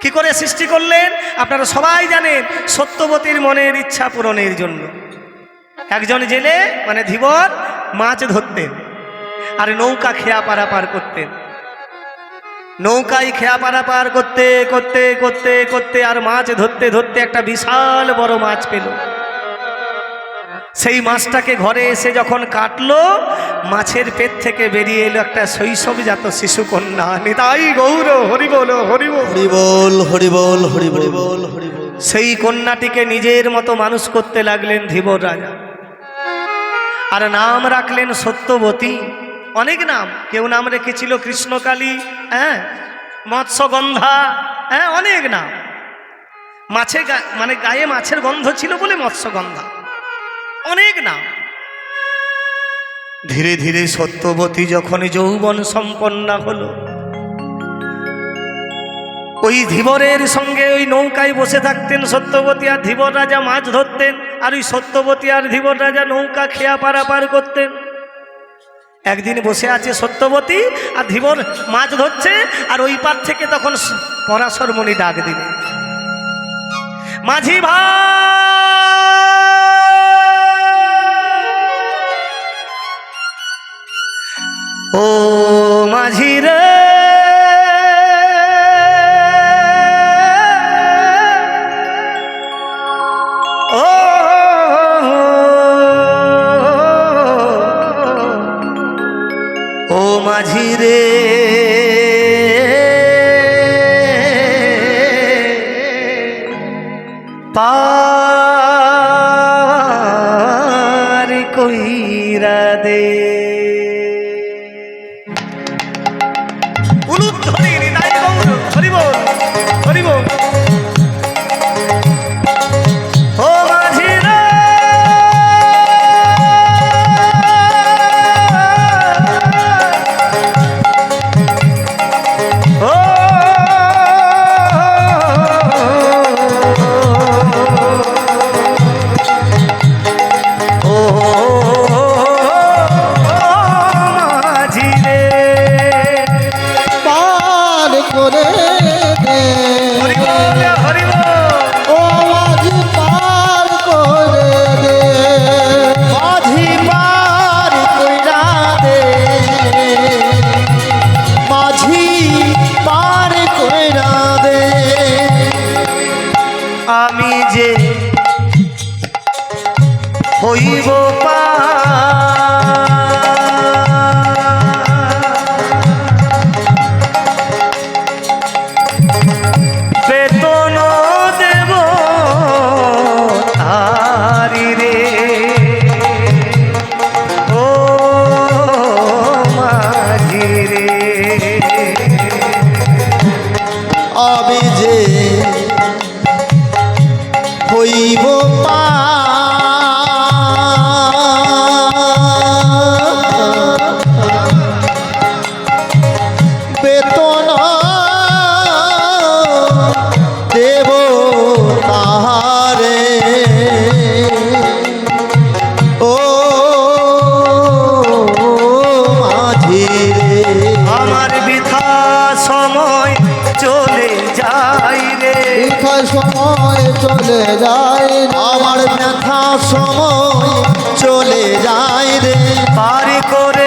কি করে সৃষ্টি করলেন? আপনারা সবাই জানেন সত্যবতীর মনের ইচ্ছা পূরণের জন্য। একজন জেলে মানে ধীবর, মাছ ধরতেন আর নৌকা খেয়া পারা পার করতেন। নৌকায় খেয়া পারা পার করতে করতে করতে করতে আর মাছ ধরতে ধরতে একটা বিশাল বড় মাছ পেল। সেই মাছটাকে ঘরে এসে যখন কাটলো মাছের পেট থেকে বেরিয়ে এলো একটা শৈশবজাত শিশু কন্যা নিতাই গৌর হরিবল হরিবল। হরি বল হরি বল হরি বল হরি বল সেই কন্যাটিকে নিজের মতো মানুষ করতে লাগলেন ধীবর রাজা। আর নাম রাখলেন সত্যবতী। অনেক নাম কেউ নাম রেখেছিল কৃষ্ণকালী হ্যাঁ? মৎস্যগন্ধা হ্যাঁ? অনেক নাম। মাছে মানে গায়ে মাছের গন্ধ ছিল বলে মৎস্যগন্ধা। অনেক নাম ধীরে ধীরে সত্যবতী যখন যৌবন সম্পন্না হলো, ওই ধীবরের সঙ্গে ওই নৌকায় বসে থাকতেন সত্যবতী আর ধীবর রাজা মাছ ধরতেন, আর ওই সত্যবতী আর ধীবর রাজা নৌকা খেয়া পারাপার করতেন। একদিন বসে আছে সত্যবতী, আর ধীবর মাছ ধরছে, আর ওই পার থেকে তখন স- পরাশর মণি ডাক দিলেন, মাঝি ভাই! ও মাঝি রে। ও ও মাঝি রে। পার কইরা দে। করে দে। পার করে দে। মাঝি পার দে। মাঝি পার কইরা দে। আমি যে হইব পা চলে যাই রে। ব্যথা সময় চলে যায় আমার ব্যথা সময় চলে যায় রে। পারি করে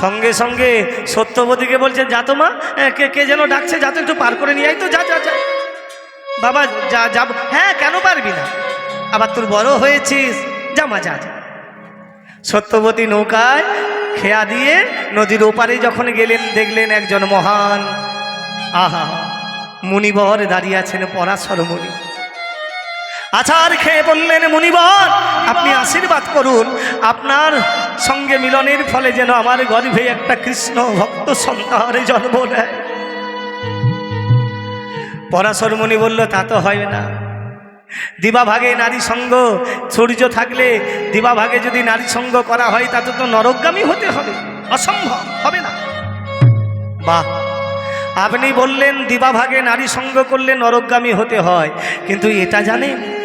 সঙ্গে সঙ্গে সত্যবতীকে বলছে, যা তো মা কে কে যেন ডাকছে, যা তো একটু পার করে নিয়ে আয় তো, যা যা যা। বাবা, যা যাব হ্যাঁ কেন পারবি না? আবার তোর বড় হয়েছিস। যা মা, যা যা। সত্যবতী নৌকায় খেয়া দিয়ে নদীর ওপারে যখন গেলেন, দেখলেন একজন মহান। আহা, মুনিবর দাঁড়িয়ে আছেন পরাশর মুনি আচার খেয়ে বললেন, মুনিবর, আপনি আশীর্বাদ করুন। আপনার সঙ্গে মিলনের ফলে যেন আমার গর্ভে একটা কৃষ্ণ ভক্ত সন্তানের জন্ম নেয়। পরাশর মুনি বলল, তা তো হয় না। দিবাভাগে নারী সঙ্গ, সূর্য থাকলে দিবাভাগে যদি নারী সঙ্গ করা হয়, তাতে তো নরকগামী হতে হবে। অসম্ভব, হবে না। বাহ! আপনি বললেন, দিবাভাগে নারী সঙ্গ করলে নরকগামী হতে হয়। কিন্তু এটা জানেন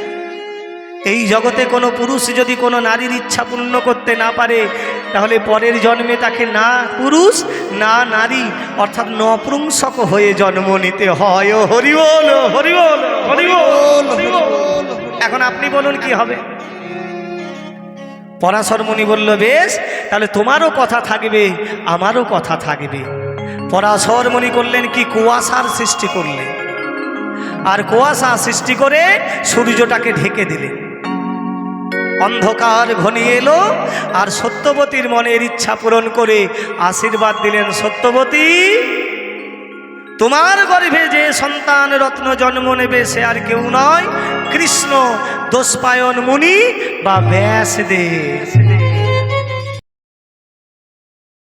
এই জগতে কোনো পুরুষ যদি কোনো নারীর ইচ্ছা পূর্ণ করতে না পারে, তাহলে পরের জন্মে তাকে না পুরুষ, না নারী, অর্থাৎ নপুংসক হয়ে জন্ম নিতে হয়। ও হরিবল হরিবল হরিবল। এখন আপনি বলুন কি হবে? পরাশর মুনি বলল, বেশ, তাহলে তোমারও কথা থাকবে, আমারও কথা থাকবে। পরাশর মুনি করলেন কি? কুয়াশার সৃষ্টি করলেন। আর কুয়াশা সৃষ্টি করে সূর্যটাকে ঢেকে দিলেন। অন্ধকার ঘনিয়ে এলো আর সত্যবতীর মনের ইচ্ছা পূরণ করে আশীর্বাদ দিলেন সত্যবতী। তোমার গর্ভে যে সন্তান রত্ন জন্ম নেবে সে আর কেউ নয়, কৃষ্ণ দোষপায়ন মুনি বা ব্যাসদেব